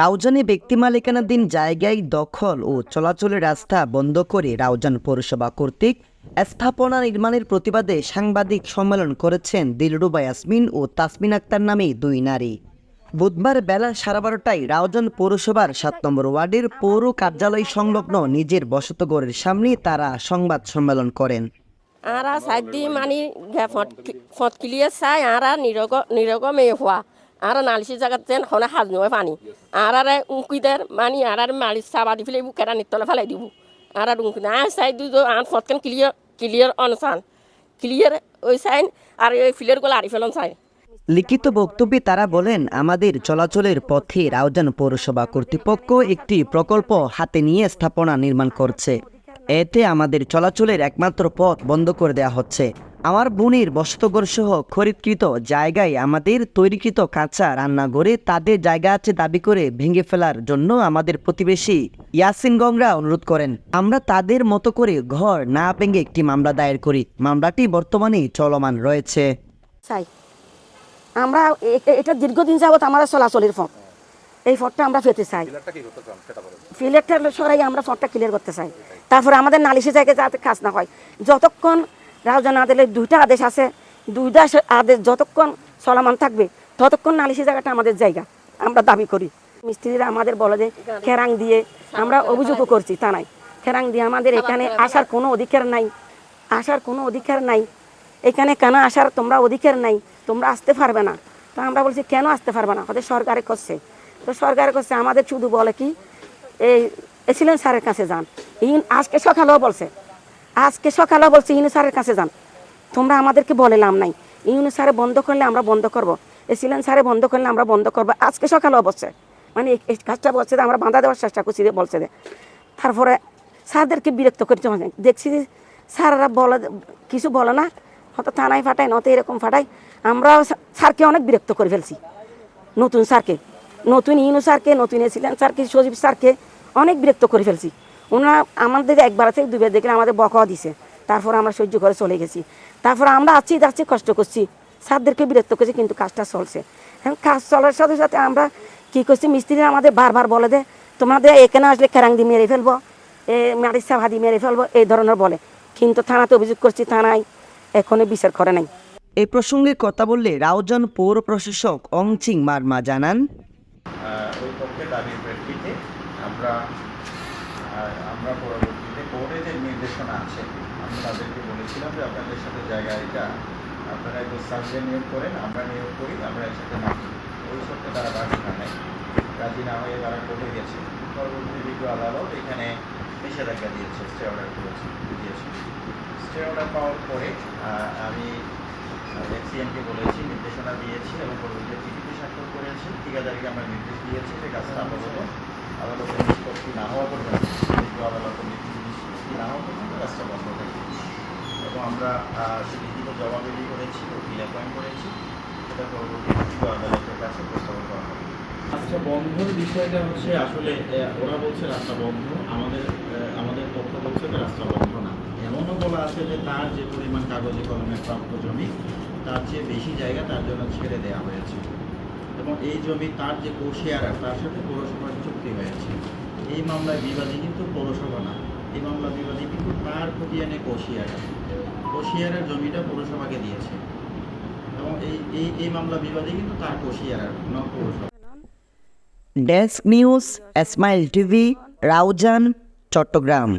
রাউজানে ব্যক্তি মালিকানাধীন জায়গায় দখল ও চলাচলের রাস্তা বন্ধ করে রাউজান পৌরসভা কর্তৃক স্থাপনা নির্মাণের প্রতিবাদে সাংবাদিক সম্মেলন করেছেন দিলরুবা ইয়াসমিন ও তাসমিন আক্তার নামে দুই নারী। বুধবার বেলা সাড়ে বারোটায় রাউজান পৌরসভার সাত নম্বর ওয়ার্ডের পৌর কার্যালয় সংলগ্ন নিজের বসতগড়ের সামনে তারা সংবাদ সম্মেলন করেন। আরা সাইডি মানি ফট কিলিয়ে চাই, আরা নিরগ নিরগমে হওয়া আরা নালিশি জায়গা যেন হনে হাজ নয় পানি। আরারে উঁকিদের মানি আর আর মালিশ চাবা দি ফেলে কেরা নিতলে ফেলাই দিব। আর আর উঁকি আর চাই দুটো আন ফটকেন ক্লিয়ার ক্লিয়ার অনসান ক্লিয়ার ওই সাইন আর ওই ফিলেরগুলো আরি ফেলন সাইন লিখিত বক্তব্যে তারা বলেন, আমাদের চলাচলের পথে রাউজান পৌরসভা কর্তৃপক্ষ একটি প্রকল্প হাতে নিয়ে স্থাপনা নির্মাণ করছে। এতে আমাদের চলাচলের একমাত্র পথ বন্ধ করে দেওয়া হচ্ছে। আমার বোনের বসতগর সহ খরিদকৃত জায়গায় আমাদের তৈরিকৃত কাঁচা রান্নাঘরে তাদের জায়গা আছে দাবি করে ভেঙে ফেলার জন্য আমাদের প্রতিবেশী ইয়াসিন গংরা অনুরোধ করেন। আমরা তাদের মতো করে ঘর না ভেঙে একটি মামলা দায়ের করি। মামলাটি বর্তমানে চলমান রয়েছে। চাই আমরা এটা দীর্ঘদিন যাবত আমার চলাচলের ফট এই ফটটা আমরা পেতে চাই। ফিলেরটা সরাই আমরা ফটটা ক্লিয়ার করতে চাই। তারপরে আমাদের নালিশি জায়গায় যাতে কাজ না হয়। যতক্ষণ রাউজান আদেলের দুইটা আদেশ আছে। দুইটা আদেশ যতক্ষণ চলমান থাকবে, ততক্ষণ নালিশি জায়গাটা আমাদের জায়গা। আমরা দাবি করি। মিস্ত্রিরা আমাদের বলে যে, খেরাং দিয়ে আমরা অভিযোগও করছি। তা নাই। খেরাং দিয়ে আমাদের এখানে আসার কোনো অধিকার নাই। আসার কোনো অধিকার নাই। এখানে কেন আসার তোমরা অধিকার নাই? তোমরা আসতে পারবে না। তো আমরা বলছি, কেন আসতে পারবে না? ওদের সরকারে করছে। তো সরকারে করছে, আমাদের শুধু বলে কি, এই এসিলেন স্যারের কাছে যান। ইন, আজকে সকালেও বলছে আজকে সকালেও বলছে ইনু স্যারের কাছে যান। তোমরা আমাদেরকে বলে লাভ নাই। ইউনু স্যারে বন্ধ করলে আমরা বন্ধ করব। এসিলেন স্যারে বন্ধ করলে আমরা বন্ধ করব। আজকে সকালেও বলছে। মানে এই- কাজটা বলছে আমরা বাঁধা দেওয়ার চেষ্টা করছি বলছে তারপরে স্যারদেরকে বিরক্ত করতে হবে দেখছি যে, স্যাররা বলে কিছু বলে না। হয়তো থানায় ফাটায়, নয়তো এরকম ফাটায়। আমরাও স্যার- স্যারকে অনেক বিরক্ত করে ফেলছি। নতুন স্যারকে। নতুন ইউনু স্যারকে, নতুন এসিলেন স্যারকে, সজীব স্যারকে অনেক বিরক্ত করে ফেলছি। ওনারা আমাদের একবার থেকে দুবার দেখলে আমাদের বকাও দিছে। তারপর আমরা সহ্য করে চলে গেছি। তারপর আমরা আছি, যাচ্ছি, কষ্ট করছি। স্যারদেরকে বিরক্ত করছি, কিন্তু কাজটা চলছে। এখন কাজ চলার সাথে সাথে আমরা কী করছি মিস্ত্রিরা আমাদের বারবার বলে দে তোমাদের এখানে আসলে ক্যারাং দিয়ে মেরে ফেলব, এ মাটির সাভা দিয়ে মেরে ফেলব, এই ধরনের বলে। কিন্তু থানাতে অভিযোগ করছি, থানায় এখনও বিচার করে নাই। এই প্রসঙ্গে কথা বললে রাউজান পৌর প্রশাসক অংচিং মার্মা জানান আহ, ওই পক্ষে দাবির প্রেক্ষিতে আমরা আহ, আমরা পরবর্তীতে কোর্টে যে নির্দেশনা আছে। আমি তাদেরকে বলেছিলাম যে আপনাদের সাথে জায়গা এটা আপনারা একটু সার্ভে নিয়োগ করেন, আমরা নিয়োগ করি, আমরা একসাথে নাকি ওই সত্যি তারা রাজি না নেয়। রাজি না হয়ে তারা কোর্টে গেছে। পরবর্তী বিজ্ঞ আদালত এখানে নিষেধাজ্ঞা দিয়েছে, স্টে অর্ডার করেছে, দিয়েছে। স্টে অর্ডার পাওয়ার পরে আমি এক্সিএনকে বলেছি, নির্দেশনা দিয়েছি এবং পরবর্তীতে চিঠিতে স্বাক্ষর করেছি। ঠিকাদারকে আমরা নির্দেশ দিয়েছি যে কাজটা আপাতত আদালতের নিষ্পত্তি না হওয়া পর্যন্ত বিজ্ঞ আদালতের নিষ্পত্তি না পর্যন্ত কাজটা বন্ধ থাকে এবং আমরা লিখিত জবাবদিহি করেছি উকিল অ্যাপয়েন্ট করেছি। সেটা পরবর্তী আদালতের কাছে উপস্থাপন করা হবে। রাস্তা বন্ধর বিষয়টা হচ্ছে আসলে ওরা বলছে রাস্তা বন্ধ, আমাদের আমাদের পক্ষ বলছে যে রাস্তা বন্ধ না। এমনও বলা আছে যে তার যে পরিমাণ কাগজে কলমের প্রাপ্ত জমি, তার চেয়ে বেশি জায়গা তার জন্য ছেড়ে দেওয়া হয়েছে। এবং এই জমি তার যে কোশিয়ারা তার সাথে পৌরসভার চুক্তি হয়েছে। এই মামলায় বিবাদী কিন্তু পৌরসভা না। এই মামলা বিবাদী জমিটা পৌরসভাকে দিয়েছে। এবং এই এই এই মামলা বিবাদী কিন্তু তার পৌরসভা। Desk news, এসমাইল TV, Raozan, Chittagong.